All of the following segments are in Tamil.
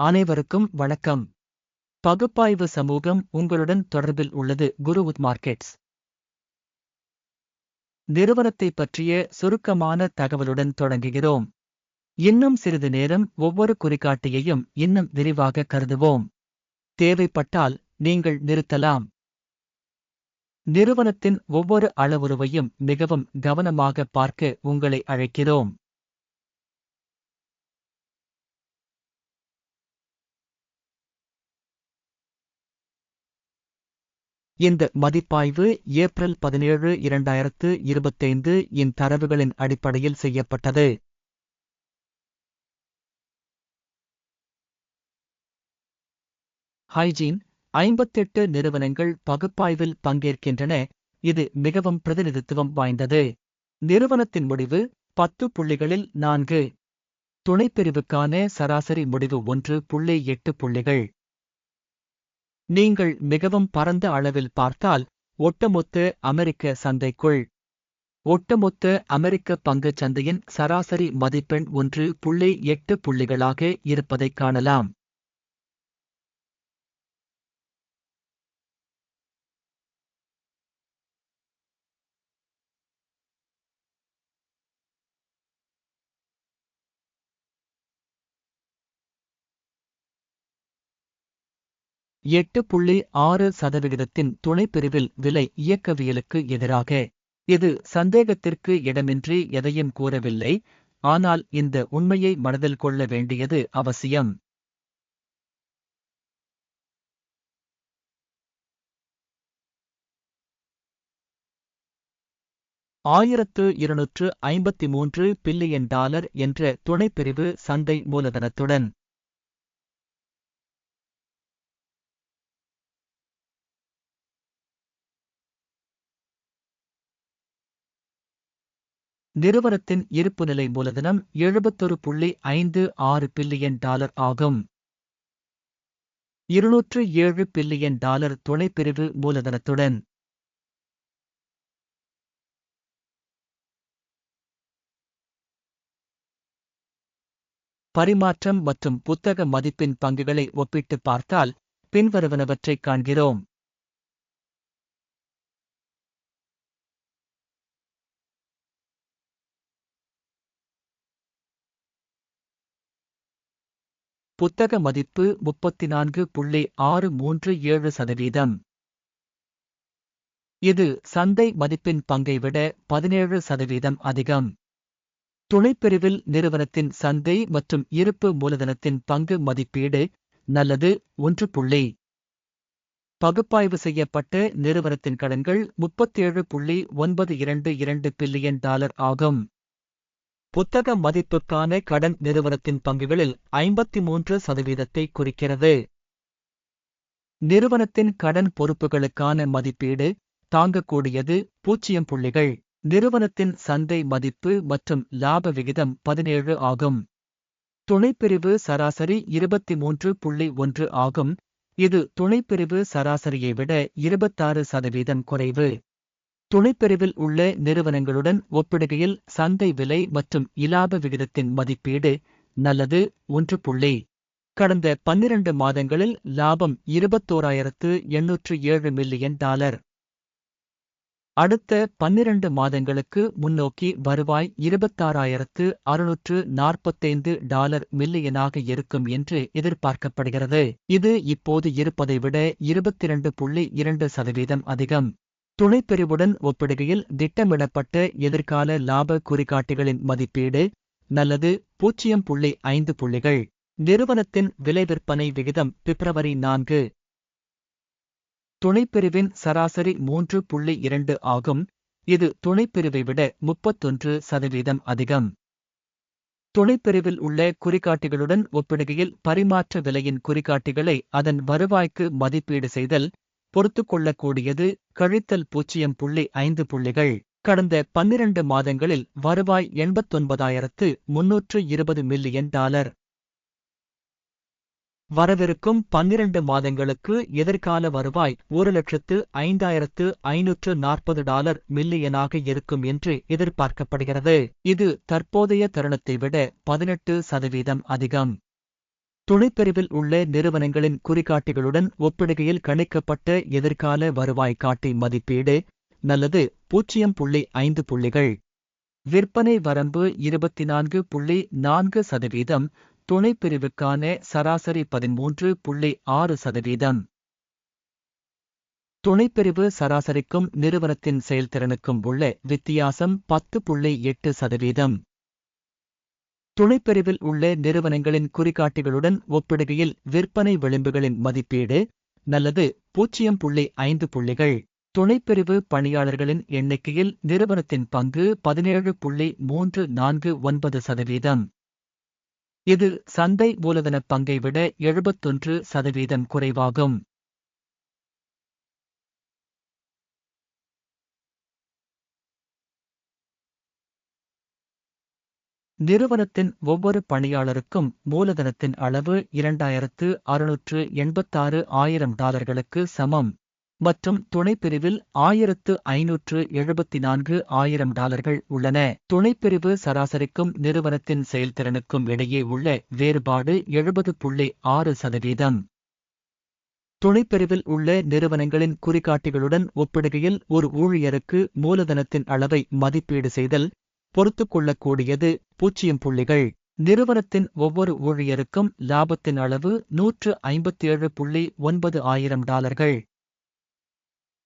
அனைவருக்கும் வணக்கம். பகுப்பாய்வு சமூகம் உங்களுடன் தொடர்பில் உள்ளது குருவுத் மார்க்கெட்ஸ். நிறுவனத்தை பற்றிய சுருக்கமான தகவலுடன் தொடங்குகிறோம். இன்னும் சிறிது நேரம் ஒவ்வொரு குறிகாட்டியையும் இன்னும் விரிவாக கருதுவோம். தேவைப்பட்டால் நீங்கள் நிறுத்தலாம். நிறுவனத்தின் ஒவ்வொரு அளவுருவையும் மிகவும் கவனமாக பார்க்க உங்களை அழைக்கிறோம். இந்த மதிப்பாய்வு ஏப்ரல் பதினேழு இரண்டாயிரத்து இருபத்தைந்து இன் தரவுகளின் அடிப்படையில் செய்யப்பட்டது. ஹைஜீன் ஐம்பத்தெட்டு நிறுவனங்கள் பகுப்பாய்வில் பங்கேற்கின்றன. இது மிகவும் பிரதிநிதித்துவம் வாய்ந்தது. நிறுவனத்தின் முடிவு பத்து புள்ளிகளில் நான்கு. துணைப்பிரிவுக்கான சராசரி முடிவு ஒன்று புள்ளி எட்டு புள்ளிகள். நீங்கள் மிகவும் பரந்த அளவில் பார்த்தால் ஒட்டுமொத்த அமெரிக்க சந்தைக்குள். ஒட்டுமொத்த அமெரிக்க பங்குச் சந்தையின் சராசரி மதிப்பெண் ஒன்று புள்ளி எட்டு புள்ளிகளாக இருப்பதைக் காணலாம். எட்டு புள்ளி ஆறு சதவிகிதத்தின் துணைப்பிரிவில் விலை இயக்கவியலுக்கு எதிராக. இது சந்தேகத்திற்கு இடமின்றி எதையும் கூறவில்லை. ஆனால் இந்த உண்மையை மனதில் கொள்ள வேண்டியது அவசியம். ஆயிரத்து இருநூற்று ஐம்பத்தி மூன்று பில்லியன் டாலர் என்ற துணைப்பிரிவு சந்தை மூலதனத்துடன். நிறுவனத்தின் இருப்புநிலை மூலதனம் எழுபத்தொரு புள்ளி ஐந்து ஆறு பில்லியன் டாலர் ஆகும். இருநூற்று ஏழு பில்லியன் டாலர் துணைப்பிரிவு மூலதனத்துடன். பரிமாற்றம் மற்றும் புத்தக மதிப்பின் பங்குகளை ஒப்பிட்டு பார்த்தால் பின்வருவனவற்றைக் காண்கிறோம். புத்தக மதிப்பு முப்பத்தி நான்கு புள்ளி ஆறு மூன்று ஏழு சதவீதம். இது சந்தை மதிப்பின் பங்கை விட பதினேழு சதவீதம் அதிகம். துணைப்பிரிவில் நிறுவனத்தின் சந்தை மற்றும் இருப்பு மூலதனத்தின் பங்கு மதிப்பீடு நல்லது ஒன்று புள்ளி. பகுப்பாய்வு செய்யப்பட்ட நிறுவனத்தின் கடன்கள் முப்பத்தேழு புள்ளி ஒன்பது இரண்டு இரண்டு பில்லியன் டாலர் ஆகும். புத்தக மதிப்புக்கான கடன் நிறுவனத்தின் பங்குகளில் ஐம்பத்தி மூன்று சதவீதத்தை குறிக்கிறது. நிறுவனத்தின் கடன் பொறுப்புகளுக்கான மதிப்பீடு தாங்கக்கூடியது பூஜ்ஜியம் புள்ளிகள். நிறுவனத்தின் சந்தை மதிப்பு மற்றும் லாப விகிதம் பதினேழு ஆகும். துணைப்பிரிவு சராசரி இருபத்தி மூன்று புள்ளி ஒன்று ஆகும். இது துணைப்பிரிவு சராசரியை விட இருபத்தாறு சதவீதம் குறைவு. துணைப்பிரிவில் உள்ள நிறுவனங்களுடன் ஒப்பிடுகையில் சந்தை விலை மற்றும் இலாப விகிதத்தின் மதிப்பீடு நல்லது ஒன்று புள்ளி. கடந்த பன்னிரண்டு மாதங்களில் லாபம் இருபத்தோராயிரத்து எண்ணூற்று ஏழு மில்லியன் டாலர். அடுத்த பன்னிரண்டு மாதங்களுக்கு முன்னோக்கி வருவாய் இருபத்தாறாயிரத்து அறுநூற்று நாற்பத்தைந்து டாலர் மில்லியனாக இருக்கும் என்று எதிர்பார்க்கப்படுகிறது. இது இப்போது இருப்பதை விட இருபத்திரண்டு புள்ளி இரண்டு சதவீதம் அதிகம். துணைப்பிரிவுடன் ஒப்பிடுகையில் திட்டமிடப்பட்ட எதிர்கால லாப குறிகாட்டிகளின் மதிப்பீடு நல்லது பூஜ்ஜியம் புள்ளி ஐந்து புள்ளிகள். நிறுவனத்தின் விலை விற்பனை விகிதம் பிப்ரவரி நான்கு. துணைப்பிரிவின் சராசரி மூன்று புள்ளி இரண்டு ஆகும். இது துணைப்பிரிவை விட முப்பத்தொன்று சதவீதம் அதிகம். துணைப்பிரிவில் உள்ள குறிகாட்டிகளுடன் ஒப்பிடுகையில் பரிமாற்ற விலையின் குறிகாட்டிகளை அதன் வருவாய்க்கு மதிப்பீடு செய்தல் பொறுத்துக்கொள்ளக்கூடியது கழித்தல் பூஜ்ஜியம் புள்ளி ஐந்து புள்ளிகள். கடந்த பன்னிரண்டு மாதங்களில் வருவாய் எண்பத்தொன்பதாயிரத்து முன்னூற்று இருபது மில்லியன் டாலர். வரவிருக்கும் பன்னிரண்டு மாதங்களுக்கு எதிர்கால வருவாய் ஒரு லட்சத்து ஐந்தாயிரத்து ஐநூற்று நாற்பது டாலர் மில்லியனாக இருக்கும் என்று எதிர்பார்க்கப்படுகிறது. இது தற்போதைய தருணத்தை விட பதினெட்டு சதவீதம் அதிகம். துணைப்பிரிவில் உள்ள நிறுவனங்களின் குறிகாட்டிகளுடன் ஒப்பிடுகையில் கணிக்கப்பட்ட எதிர்கால வருவாய் காட்டி மதிப்பீடு நல்லது பூஜ்ஜியம் புள்ளி ஐந்து புள்ளிகள். விற்பனை வரம்பு இருபத்தி நான்கு புள்ளி நான்கு சதவீதம் துணைப்பிரிவுக்கான சராசரி பதிமூன்று புள்ளி ஆறு சதவீதம். துணைப்பிரிவு சராசரிக்கும் நிறுவனத்தின் செயல்திறனுக்கும் உள்ள வித்தியாசம் பத்து புள்ளி எட்டு சதவீதம். துணைப்பிரிவில் உள்ள நிறுவனங்களின் குறிகாட்டிகளுடன் ஒப்பிடுகையில் விற்பனை விளிம்புகளின் மதிப்பீடு நல்லது பூஜ்ஜியம் புள்ளி ஐந்து புள்ளிகள். துணைப்பிரிவு பணியாளர்களின் எண்ணிக்கையில் நிறுவனத்தின் பங்கு பதினேழு புள்ளி மூன்று நான்கு ஒன்பது சதவீதம். இது சந்தை மூலதன பங்கை விட எழுபத்தொன்று சதவீதம் குறைவாகும். நிறுவனத்தின் ஒவ்வொரு பணியாளருக்கும் மூலதனத்தின் அளவு இரண்டாயிரத்து அறுநூற்று எண்பத்தாறு ஆயிரம் டாலர்களுக்கு சமம் மற்றும் துணைப்பிரிவில் ஆயிரத்து ஐநூற்று எழுபத்தி நான்கு ஆயிரம் டாலர்கள் உள்ளன. துணைப்பிரிவு சராசரிக்கும் நிறுவனத்தின் செயல்திறனுக்கும் இடையே உள்ள வேறுபாடு எழுபது புள்ளி ஆறு சதவீதம். துணைப்பிரிவில் உள்ள நிறுவனங்களின் குறிகாட்டிகளுடன் ஒப்பிடுகையில் ஒரு ஊழியருக்கு மூலதனத்தின் அளவை மதிப்பீடு செய்தல் பொறுத்து கொள்ளக்கூடியது பூஜ்ஜியம் புள்ளிகள். நிறுவனத்தின் ஒவ்வொரு ஊழியருக்கும் லாபத்தின் அளவு நூற்று ஐம்பத்தேழு புள்ளி ஒன்பது ஆயிரம் டாலர்கள்.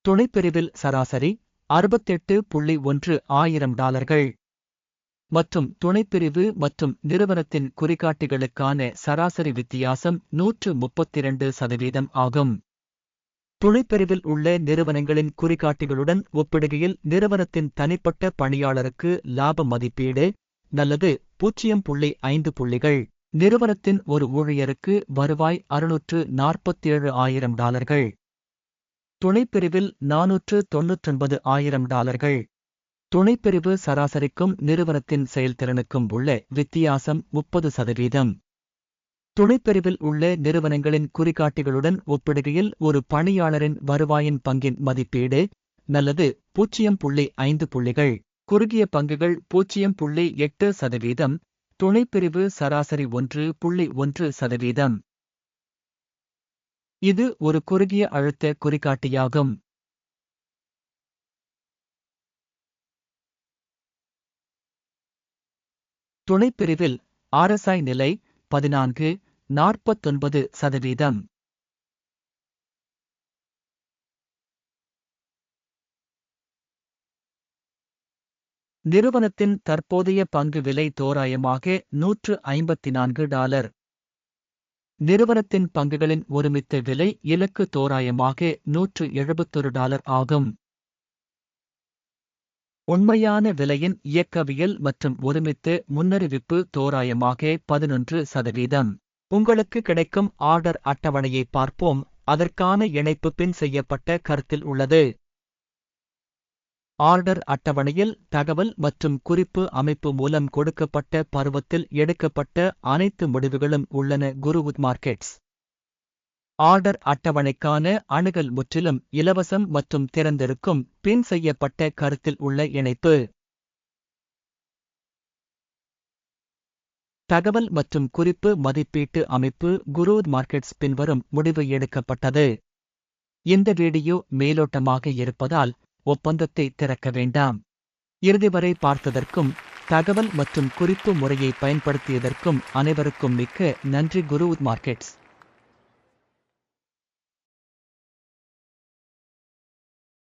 துணைப்பிரிவில் சராசரி அறுபத்தெட்டு புள்ளி ஒன்று ஆயிரம் டாலர்கள். மற்றும் துணைப்பிரிவு மற்றும் நிறுவனத்தின் குறிகாட்டிகளுக்கான சராசரி வித்தியாசம் நூற்று முப்பத்திரண்டு சதவீதம் ஆகும். துணைப்பிரிவில் உள்ள நிறுவனங்களின் குறிகாட்டிகளுடன் ஒப்பிடுகையில் நிறுவனத்தின் தனிப்பட்ட பணியாளருக்கு லாப மதிப்பீடு நல்லது பூஜ்ஜியம் புள்ளி ஐந்து புள்ளிகள். நிறுவனத்தின் ஒரு ஊழியருக்கு வருவாய் அறுநூற்று நாற்பத்தேழு ஆயிரம் டாலர்கள். துணைப்பிரிவில் நானூற்று தொன்னூற்றொன்பது ஆயிரம் டாலர்கள். துணைப்பிரிவு சராசரிக்கும் நிறுவனத்தின் செயல்திறனுக்கும் உள்ள வித்தியாசம் முப்பது சதவீதம். துணைப்பிரிவில் உள்ள நிறுவனங்களின் குறிகாட்டிகளுடன் ஒப்பிடுகையில் ஒரு பணியாளரின் வருவாயின் பங்கின் மதிப்பீடு நல்லது பூஜ்ஜியம் புள்ளி ஐந்து புள்ளிகள். குறுகிய பங்குகள் பூஜ்ஜியம் புள்ளி எட்டு சதவீதம். துணைப்பிரிவு சராசரி ஒன்று புள்ளி ஒன்று சதவீதம். இது ஒரு குறுகிய அழுத்த குறிகாட்டியாகும். துணைப்பிரிவில் ஆர்எஸ்ஐ நிலை பதினான்கு நாற்பத்தொன்பது சதவீதம். நிறுவனத்தின் தற்போதைய பங்கு விலை தோராயமாக நூற்று ஐம்பத்தி நான்கு டாலர். நிறுவனத்தின் பங்குகளின் ஒருமித்த விலை இலக்கு தோராயமாக நூற்று எழுபத்தொரு டாலர் ஆகும். உண்மையான விலையின் இயக்கவியல் மற்றும் ஒருமித்த முன்னறிவிப்பு தோராயமாக பதினொன்று சதவீதம். உங்களுக்கு கிடைக்கும் ஆர்டர் அட்டவணையை பார்ப்போம். அதற்கான இணைப்பு பின் செய்யப்பட்ட கருத்தில் உள்ளது. ஆர்டர் அட்டவணையில் தகவல் மற்றும் குறிப்பு அமைப்பு மூலம் கொடுக்கப்பட்ட பருவத்தில் எடுக்கப்பட்ட அனைத்து முடிவுகளும் உள்ளன. குருவுத் மார்க்கெட்ஸ். ஆர்டர் அட்டவணைக்கான அணுகல் முற்றிலும் இலவசம் மற்றும் திறந்திருக்கும். பின் செய்யப்பட்ட கருத்தில் உள்ள இணைப்பு. தகவல் மற்றும் குறிப்பு மதிப்பீட்டு அமைப்பு குரூத் மார்க்கெட்ஸ் பின்வரும் முடிவு எடுக்கப்பட்டது. இந்த வீடியோ மேலோட்டமாக இருப்பதால் ஒப்பந்தத்தை திறக்க வேண்டாம். இறுதி வரை பார்த்ததற்கும் தகவல் மற்றும் குறிப்பு முறையை பயன்படுத்தியதற்கும் அனைவருக்கும் மிக்க நன்றி குருவுத் மார்க்கெட்ஸ்.